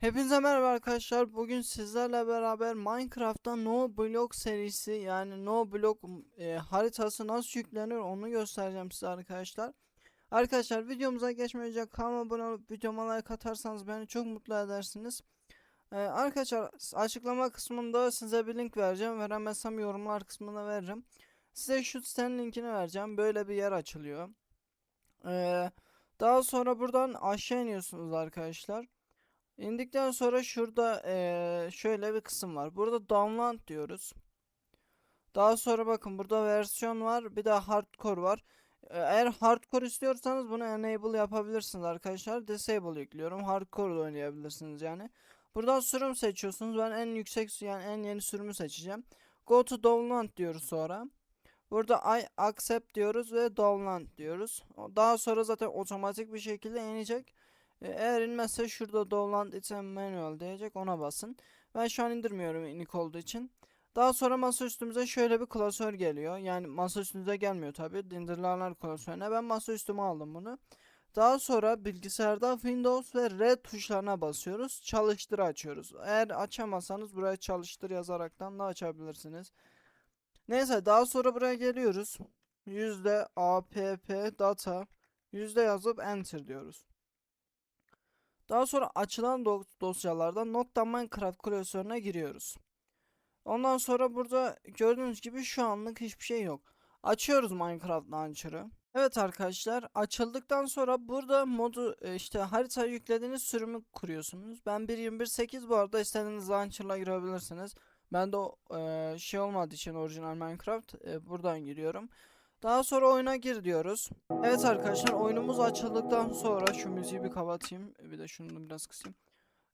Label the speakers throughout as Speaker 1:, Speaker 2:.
Speaker 1: Hepinize merhaba arkadaşlar. Bugün sizlerle beraber Minecraft'ta No Block serisi yani No Block e, haritası nasıl yüklenir onu göstereceğim size arkadaşlar. Arkadaşlar videomuza geçmeden önce kanalıma abone olup videoma like atarsanız beni çok mutlu edersiniz. E, arkadaşlar açıklama kısmında size bir link vereceğim. Veremezsem yorumlar kısmına veririm. Size şu sitenin linkini vereceğim. Böyle bir yer açılıyor. E, daha sonra buradan aşağı iniyorsunuz arkadaşlar. İndikten sonra şurada eee, şöyle bir kısım var. Burada download diyoruz. Daha sonra bakın burada versiyon var. Bir de hardcore var. Eğer hardcore istiyorsanız bunu enable yapabilirsiniz arkadaşlar. Disable yüklüyorum. Hardcore da oynayabilirsiniz yani. Buradan sürüm seçiyorsunuz. Ben en yüksek yani en yeni sürümü seçeceğim. Go to download diyoruz sonra. Burada I accept diyoruz ve download diyoruz. Daha sonra zaten otomatik bir şekilde inecek. E, Eğer inmezse şurada download item manual diyecek ona basın. Ben şu an indirmiyorum inik olduğu için. Daha sonra masa üstümüze şöyle bir klasör geliyor. Yani masa üstünüze gelmiyor tabi. İndirilenler klasörüne. Ben masa üstüme aldım bunu. Daha sonra bilgisayarda Windows ve R tuşlarına basıyoruz. Çalıştır açıyoruz. Eğer açamazsanız buraya çalıştır yazaraktan da açabilirsiniz. Neyse daha sonra buraya geliyoruz. Yüzde app data yüzde yazıp enter diyoruz. Daha sonra açılan do- dosyalarda nokta Minecraft klasörüne giriyoruz. Ondan sonra burada gördüğünüz gibi şu anlık hiçbir şey yok. Açıyoruz Minecraft Launcher'ı. Evet arkadaşlar açıldıktan sonra burada modu e, işte harita yüklediğiniz sürümü kuruyorsunuz. Ben 1.21.8 bu arada istediğiniz launcher'la girebilirsiniz. Ben de e, şey olmadığı için orijinal Minecraft e, buradan giriyorum. Daha sonra oyuna gir diyoruz. Evet arkadaşlar oyunumuz açıldıktan sonra şu müziği bir kapatayım. Bir de şunu da biraz kısayım.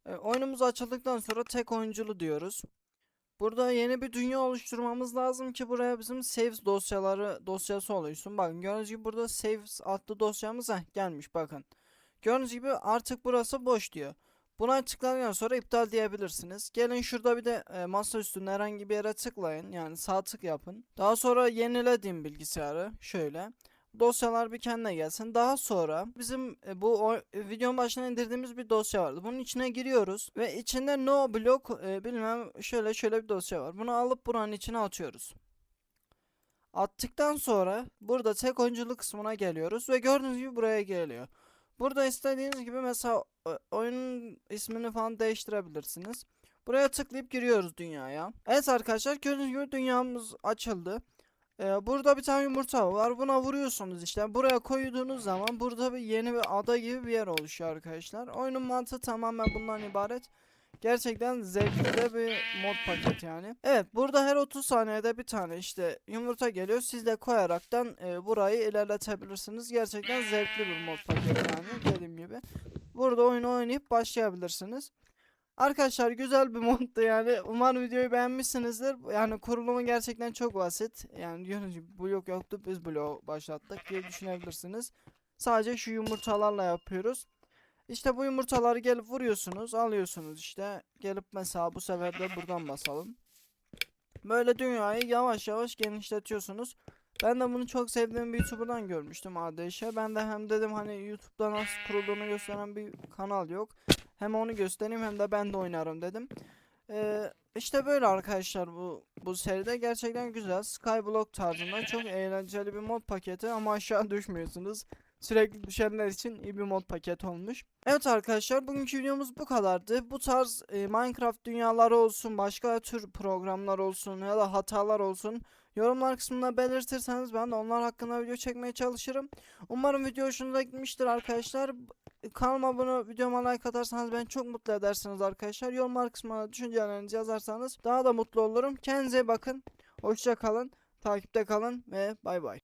Speaker 1: E, oyunumuz açıldıktan sonra tek oyunculu diyoruz. Burada yeni bir dünya oluşturmamız lazım ki buraya bizim saves dosyaları dosyası oluşsun. Bakın gördüğünüz gibi burada saves adlı dosyamız heh, gelmiş bakın. Gördüğünüz gibi artık burası boş diyor. Buna tıkladıktan sonra iptal diyebilirsiniz. Gelin şurada bir de e, masa üstünde herhangi bir yere tıklayın. Yani sağ tık yapın. Daha sonra yenilediğim bilgisayarı şöyle. Dosyalar bir kendine gelsin. Daha sonra bizim e, bu o, e, videonun başına indirdiğimiz bir dosya vardı. Bunun içine giriyoruz ve içinde no block e, bilmem şöyle şöyle bir dosya var. Bunu alıp buranın içine atıyoruz. Attıktan sonra burada tek oyunculuk kısmına geliyoruz ve gördüğünüz gibi buraya geliyor. Burada istediğiniz gibi mesela o- oyunun ismini falan değiştirebilirsiniz. Buraya tıklayıp giriyoruz dünyaya. Evet arkadaşlar gördüğünüz gibi dünyamız açıldı. Ee, burada bir tane yumurta var. Buna vuruyorsunuz işte. Buraya koyduğunuz zaman burada bir yeni bir ada gibi bir yer oluşuyor arkadaşlar. Oyunun mantığı tamamen bundan ibaret. Gerçekten zevkli bir mod paket yani. Evet burada her 30 saniyede bir tane işte yumurta geliyor. Siz de koyaraktan e, burayı ilerletebilirsiniz. Gerçekten zevkli bir mod paket yani dediğim gibi. Burada oyunu oynayıp başlayabilirsiniz. Arkadaşlar güzel bir moddu yani. Umarım videoyu beğenmişsinizdir. Yani kurulumu gerçekten çok basit. Yani diyorsunuz gibi blok yoktu biz blok başlattık diye düşünebilirsiniz. Sadece şu yumurtalarla yapıyoruz. İşte bu yumurtaları gelip vuruyorsunuz, alıyorsunuz işte. Gelip mesela bu sefer de buradan basalım. Böyle dünyayı yavaş yavaş genişletiyorsunuz. Ben de bunu çok sevdiğim bir YouTuber'dan görmüştüm ADŞ. Ben de hem dedim hani YouTube'da nasıl kurulduğunu gösteren bir kanal yok. Hem onu göstereyim hem de ben de oynarım dedim. Ee, işte böyle arkadaşlar bu bu seride gerçekten güzel. Skyblock tarzında çok eğlenceli bir mod paketi ama aşağı düşmüyorsunuz. Sürekli düşenler için iyi bir mod paket olmuş. Evet arkadaşlar bugünkü videomuz bu kadardı. Bu tarz e, Minecraft dünyaları olsun, başka tür programlar olsun ya da hatalar olsun yorumlar kısmına belirtirseniz ben de onlar hakkında video çekmeye çalışırım. Umarım video hoşunuza gitmiştir arkadaşlar. Kanalıma abone videoma like atarsanız beni çok mutlu edersiniz arkadaşlar. Yorumlar kısmına düşüncelerinizi yazarsanız daha da mutlu olurum. Kendinize bakın. Hoşça kalın. Takipte kalın ve bay bay.